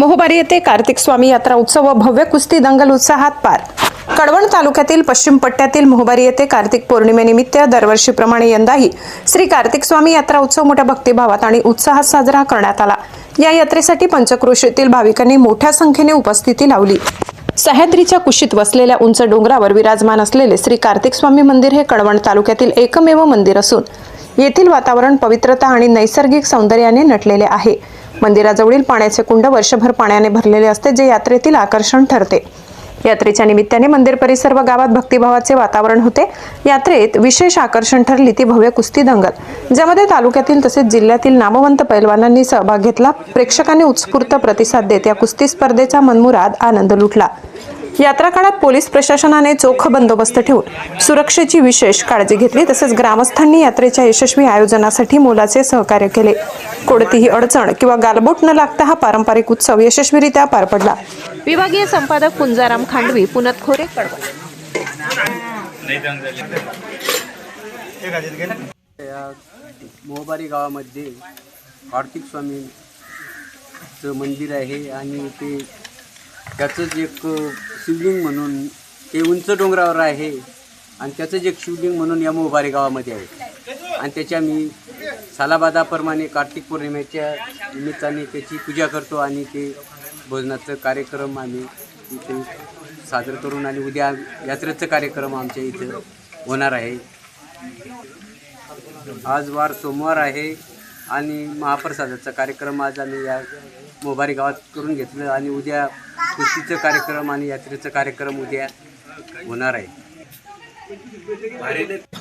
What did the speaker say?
मोहबारी येथे कार्तिक स्वामी यात्रा उत्सव व भव्य कुस्ती दंगल उत्साहात पार. कडवण तालुक्यातील पश्चिम पट्ट्यातील मोहबारी येथे कार्तिक पौर्णिमेनिमित्त दरवर्षीप्रमाणे यंदाही श्री कार्तिक स्वामी यात्रा उत्सव मोठ्या भक्तिभावात आणि उत्साहात साजरा करण्यात आला. या यात्रेसाठी पंचक्रोशीतील भाविकांनी मोठ्या संख्येने उपस्थिती लावली. सह्याद्रीच्या कुशीत वसलेल्या उंच डोंगरावर विराजमान असलेले श्री कार्तिक स्वामी मंदिर हे कळवण तालुक्यातील एकमेव मंदिर असून येथील वातावरण पवित्रता आणि नैसर्गिक सौंदर्याने नटलेले आहे. मंदिराजवळील पाण्याचे कुंड वर्षभर पाण्याने भरलेले असते जे यात्रेतील आकर्षण ठरते. यात्रेच्या निमित्ताने मंदिर परिसर व गावात भक्तिभावाचे वातावरण होते. यात्रेत विशेष आकर्षण ठरली ती भव्य कुस्ती दंगल ज्यामध्ये तालुक्यातील तसेच जिल्ह्यातील नामवंत पैलवानांनी सहभाग घेतला. प्रेक्षकांनी उत्स्फूर्त प्रतिसाद देत या कुस्ती स्पर्धेचा मनमुराद आनंद लुटला. यात्रा काळात पोलीस प्रशासनाने चोख बंदोबस्त ठेवून सुरक्षेची विशेष काळजी घेतली. तसेच ग्रामस्थांनी यात्रेच्या यशस्वी आयोजनासाठी मोलाचे सहकार्य केले. कोणतीही अडचण किंवा गालबोट न लागता हा पारंपरिक उत्सव यशस्वीरित्या पार पडला. विभागीय संपादक पुंजाराम खांडवी पुनत खोरे या मोहबारी गावामध्ये कार्तिक स्वामीचं मंदिर आहे आणि ते त्याचंच एक शिवलिंग म्हणून ते उंच डोंगरावर आहे आणि त्याचंच एक शिवलिंग म्हणून या मोहबारी गावामध्ये आहे. आणि त्याच्या मी सालाबादाप्रमाणे कार्तिक पौर्णिमेच्या निमित्ताने त्याची पूजा करतो आणि ते भोजनाचं कार्यक्रम आम्ही इथे सादर करून आणि उद्या यात्रेचं कार्यक्रम आमच्या इथं होणार आहे. आज वार सोमवार आहे आणि महाप्रसादाचा कार्यक्रम आज आम्ही या मोबारी गावात करून घेतलं आणि उद्या कुस्तीचं कार्यक्रम आणि यात्रेचं कार्यक्रम उद्या होणार आहे.